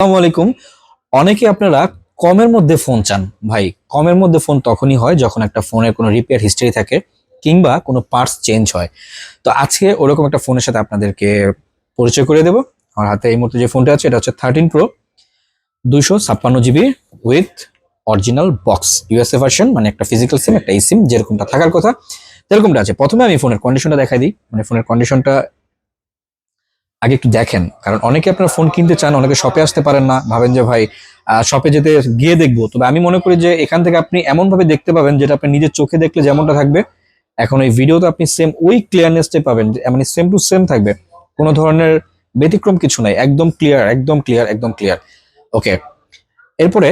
আসসালামু আলাইকুম। অনেকে আপনারা কমের মধ্যে ফোন চান। ভাই, কমের মধ্যে ফোন তখনই হয় যখন একটা ফোনের কোনো রিপেয়ার হিস্ট্রি থাকে কিংবা কোনো পার্টস চেঞ্জ হয়। তো আজকে ওরকম একটা ফোনের সাথে আপনাদেরকে পরিচয় করে দেব। আমার হাতে এই মুহূর্তে যে ফোনটা আছে, এটা হচ্ছে থার্টিন প্রো দুইশো ছাপ্পান্ন GB with original box USA version মানে একটা ফিজিক্যাল সিম একটা এই সিম যেরকমটা থাকার কথা, সেরকমটা আছে। প্রথমে আমি ফোনের কন্ডিশনটা দেখাই দিই। মানে ফোনের কন্ডিশনটা আগে একটু দেখেন। কারণ অনেকে আপনার ফোন কিনতে চান, অনেকে শপে আসতে পারেন না, ভাবেন যে, ভাই শপে যেতে গিয়ে দেখব। তবে আমি মনে করি যে, এখান থেকে আপনি এমন ভাবে দেখতে পাবেন যেটা আপনি নিজের চোখে দেখলে যেমনটা থাকবে। এখন এই ভিডিওতে আপনি সেম ওই ক্লিয়ারনেসটাই পাবেন মানে সেম টু সেম থাকবে। কোনো ধরনের ব্যতিক্রম কিছু নাই। একদম ক্লিয়ার একদম ক্লিয়ার একদম ক্লিয়ার ওকে এরপরে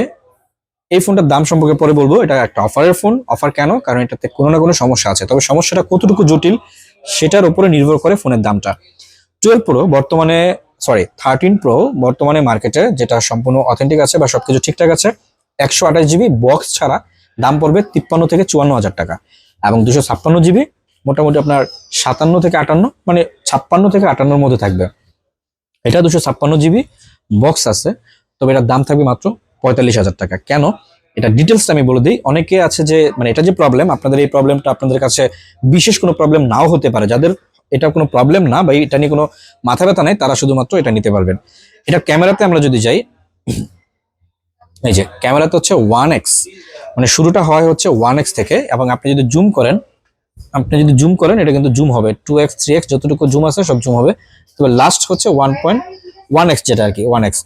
এই ফোনটার দাম সম্পর্কে পরে বলব। এটা একটা অফারের ফোন অফার কেন? কারণ এটাতে কোনো না কোনো সমস্যা আছে। তবে সমস্যাটা কতটুকু জটিল, সেটার উপরে নির্ভর করে ফোনের দামটা। টুয়েলভ প্রো বর্তমানে সরি থার্টিন প্রো বর্তমানে মার্কেটে যেটা সম্পূর্ণ অথেন্টিক আছে বা সবকিছু ঠিকঠাক আছে, একশো আঠাশ জিবি বক্স ছাড়া দাম পড়বে তিপ্পান্ন থেকে চুয়ান্ন হাজার টাকা এবং দুশো ছাপ্পান্ন জিবি মোটামুটি আপনার সাতান্ন থেকে আটান্ন মানে ছাপ্পান্ন থেকে আটান্নর মধ্যে থাকবে। এটা দুশো ছাপ্পান্ন জিবি বক্স আছে, তবে এটার দাম থাকবে মাত্র পঁয়তাল্লিশ হাজার টাকা। কেন? এটা ডিটেলসটা আমি বলে দিই। অনেকে আছে যে মানে এটা যে প্রবলেম আপনাদের এই প্রবলেমটা আপনাদের কাছে বিশেষ কোনো প্রবলেম নাও হতে পারে। যাদের এটা কোনো প্রবলেম না বা এটা নিয়ে কোনো মাথা ব্যথা নাই, তারা শুধুমাত্র এটা নিতে পারবেন। এটা ক্যামেরাতে আমরা যদি যাই, এই যে ক্যামেরাতে হচ্ছে ওয়ান এক্স মানে শুরুটা হয় হচ্ছে ওয়ান এক্স থেকে, এবং আপনি যদি জুম করেন, আপনি যদি জুম করেন, এটা কিন্তু জুম হবে। টু এক্স থ্রি এক্স যতটুকু জুম আছে, সব জুম হবে। তবে লাস্ট হচ্ছে ওয়ান পয়েন্ট ওয়ান এক্স যেটা আর কি ওয়ান এক্স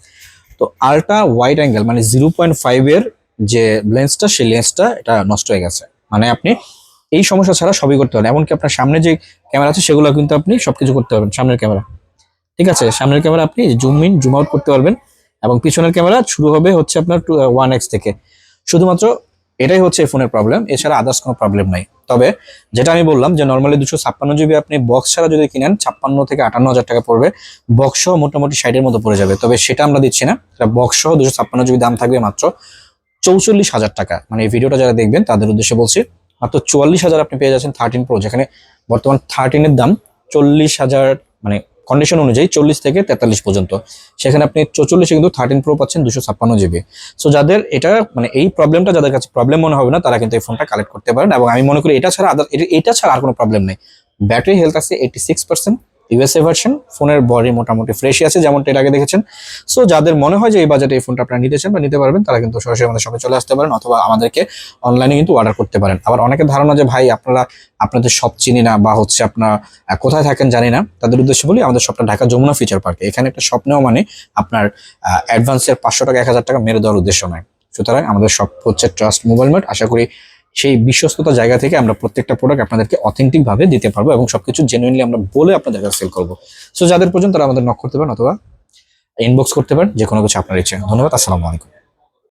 তো আলট্রা ওয়াইড অ্যাঙ্গেল মানে জিরো পয়েন্ট ফাইভের যে লেন্সটা সেই লেন্সটা এটা নষ্ট হয়ে গেছে। মানে আপনি এই সমস্যা ছাড়া সবই করতে পারেন। এমনকি আপনার সামনে যে ক্যামেরা আছে, সেগুলো কিন্তু আপনি সবকিছু করতে পারবেন, সামনের ক্যামেরা। ঠিক আছে? সামনের ক্যামেরা আপনি জুম ইন, জুম আউট করতে পারবেন এবং পিছনের ক্যামেরা শুরু হবে হচ্ছে আপনার ওয়ান এক্স থেকে। শুধুমাত্র এটাই হচ্ছে ফোনের প্রবলেম এছাড়া আদার্স কোনো প্রবলেম নাই। তবে যেটা আমি বললাম যে নর্মালি দুশো ছাপ্পান্ন জিবি আপনি বক্স ছাড়া যদি কিনেন, ছাপ্পান্ন থেকে আটান্ন হাজার টাকা পড়বে। বক্স সহ মোটামুটি ষাটের মতো পড়ে যাবে। তবে সেটা আমরা দিচ্ছি না। বক্স সহ দুশো ছাপ্পান্ন জিবি দাম থাকবে মাত্র চৌচল্লিশ হাজার টাকা। মানে এই ভিডিওটা যারা দেখবেন, তাদের উদ্দেশ্যে বলছি মাত্র চুয়াল্লিশ হাজার আপনি পেয়ে যাচ্ছেন থার্টিন প্রো যেখানে বর্তমান থার্টিনের দাম চল্লিশ হাজার মানে কন্ডিশন অনুযায়ী চল্লিশ থেকে তেতাল্লিশ পর্যন্ত। সেখানে আপনি চৌচল্লিশে কিন্তু থার্টিন প্রো পাচ্ছেন দুশো ছাপ্পান্ন জিবি সো যাদের এটা মানে এই প্রবলেমটা যাদের কাছে প্রবলেম মনে হবে না, তারা কিন্তু এই ফোনটা কালেক্ট করতে পারেন। এবং আমি মনে করি এটা ছাড়া আদার এটা ছাড়া আর কোনো প্রবলেম নেই। ব্যাটারি হেলথ আছে eighty six percent USA version ফোনের বডি মোটামুটি ফ্রেশই আছে, যেমনটা এর আগে দেখেছেন। সো যাদের মনে হয় যে এই বাজেটে এই ফোনটা আপনারা নিতে চান বা নিতে পারবেন, তারা কিন্তু সরাসরি আমাদের শপে চলে আসতে পারেন অথবা আমাদেরকে অনলাইনে কিন্তু অর্ডার করতে পারেন। আবার অনেকের ধারণা যে, ভাই, আপনারা, আপনাদের সব চিনি না বা হচ্ছে আপনার কোথায় থাকেন জানি না। তাদের উদ্দেশ্যে বলি, আমাদের শপটা ঢাকা যমুনা ফিচার পার্কে এখানে একটা নেওয়া মানে আপনার অ্যাডভান্সের পাঁচশো টাকা, এক হাজার টাকা মেরে দেওয়ার উদ্দেশ্য নয়। সুতরাং আমাদের সব হচ্ছে ট্রাস্ট মোবাইল মার্ট আশা করি সেই বিশ্বস্ততা জায়গা থেকে আমরা প্রত্যেকটা প্রোডাক্ট আপনাদেরকে অথেন্টিক ভাবে দিতে পারব এবং সবকিছু জেনুইনলি আমরা বলে আপনাদের কাছে সেল করব। সো যাদের পর্যন্ত তারা আমাদের নক করতে পারেন অথবা ইনবক্স করতে পারেন যে কোনো কিছু আপনার ইচ্ছে। ধন্যবাদ, আসসালামু আলাইকুম।